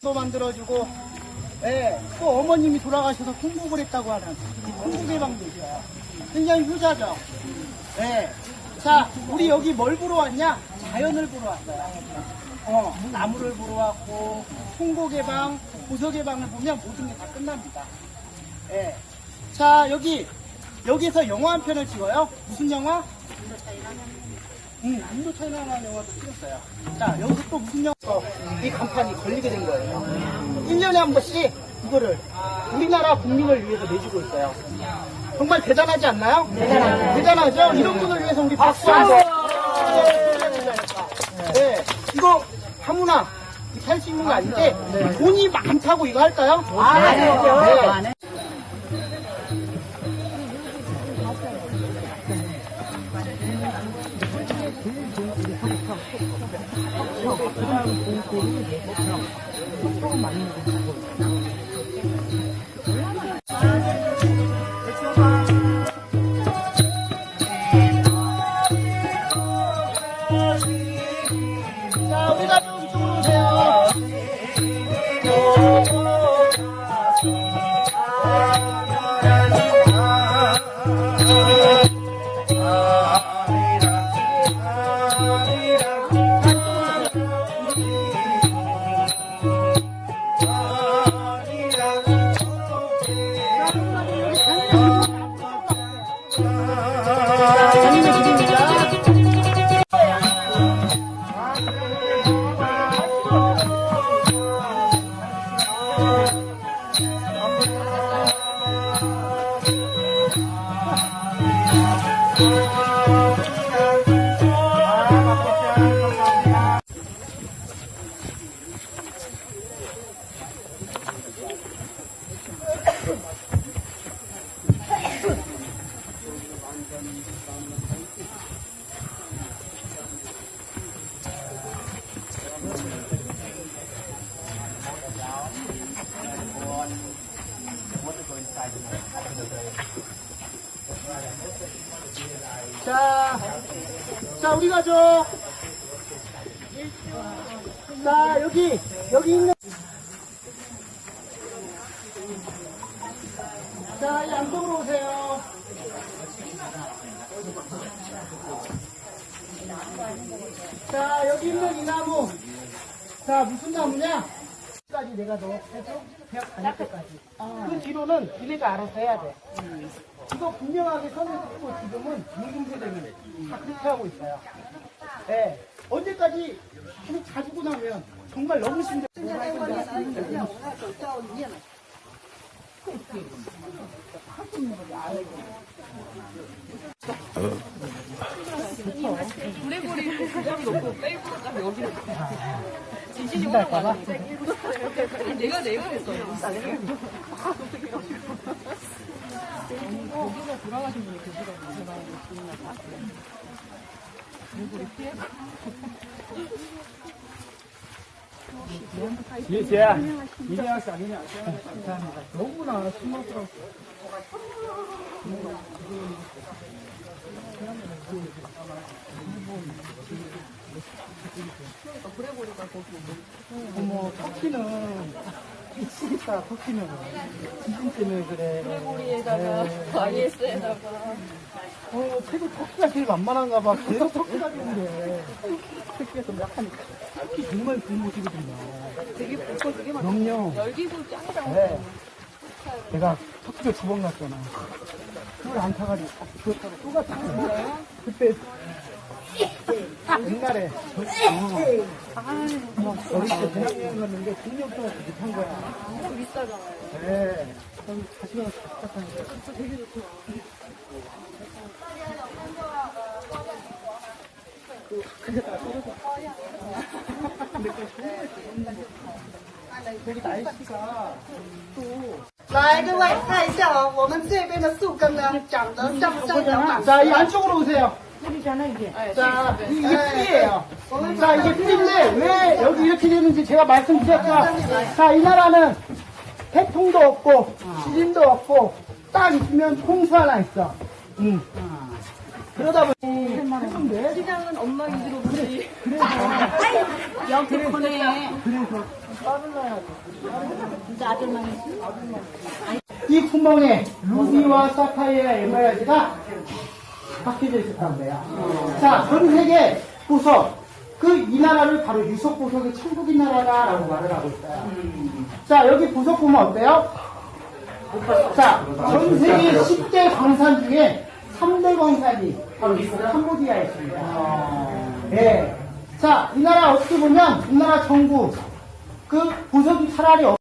또 만들어주고, 예, 또 어머님이 돌아가셔서 통곡을 했다고 하는 이 통곡의 있어요. 굉장히 효자죠. 예. 자, 우리 여기 뭘 보러 왔냐? 자연을 보러 왔어요. 어, 나무를 보러 왔고, 통곡의 방, 보석의 방을 보면 모든 게 다 끝납니다. 예. 자, 여기, 여기서 영화 한 편을 찍어요. 무슨 영화? 응, 인도 차이나라는 영화도 찍었어요. 자, 여기서 또 무슨 영화? 이 간판이 걸리게 된 거예요. 1년에 한 번씩 이거를 우리나라 국민을 위해서 내주고 있어요. 정말 대단하지 않나요? 대단하죠. 대단하죠? 이런 분을 위해서 우리 박수 한 번. 네, 이거 아무나 살 수 있는 거 아닌데 돈이 많다고 이거 할까요? 아, 네. 자, 우리 자, 우리 가족. 자, 여기, 여기 있는. 자, 이 안쪽으로 오세요. 자, 여기 있는 이 나무. 자, 무슨 나무냐? 내가 너 해줘? 대학 다닐 때까지. 그 뒤로는 니네가 알아서 해야 돼. 이거 분명하게 선을 긋고 지금은 되면 다 그렇게 하고 있어요. 예. 언제까지 계속 자주고 나면 정말 너무 힘들어. 진실할까봐? 내가 내용했어. 거기서 돌아가신 분이 계시거든요. 제가 이제야. 이제야, 아니냐. 너무나 심각하고. 그래 보니까 거기 어머 터키는 다, 터키는. 지금 때문에 그래. 꼬리에다가 IS에다가 어, 최고 터키가 제일 만만한가 봐. 계속 터키가 되는데. 터키가 좀 약하니까. 터키 정말 좋은 모습이거든요. 되게 붓고 되게 막 그럼요. 열기구 짱이라고. 네. 내가 터키를 두 번 갔잖아. 그걸 안 타가지고 그거 타고 또 갔잖아. 그때 옛날에 어, 어릴 때 대학여행 갔는데 돈이 없어서 못한 거야. 비싸잖아요. 네. 거기 다시 가서 답답하니까. 진짜 되게 좋더라. 거기 날씨가 또 来，各位看一下哦，我们这边的树根呢，长得像不像小马？ 자, 이 안쪽으로 오세요. 자, 이- 이게 뿌리예요. 자, 이게 뿌리인데 왜 여기 이렇게 되는지 제가 말씀드렸죠. 자, 이 나라는 태풍도 없고 지진도 없고 딱 있으면 홍수 하나 있어. 음. 그러다 보니 해본대. 시장은 엄마 위주로 보지. 그래서 영특하네. 그래서 진짜 아들만 이 구멍에 루비와 사파이어 에메랄드가 박혀져 있었다는 거야. 자, 전 세계 보석. 그 이 나라를 바로 유석 보석의 천국인 나라다라고 말을 하고 있어요. 자, 여기 보석 보면 어때요? 자, 전 세계 10대 광산 중에 3대 광산이 바로 이 캄보디아에 있습니다. 네. 자, 이 나라 어떻게 보면 이 나라 정부 그 보석이 차라리 없.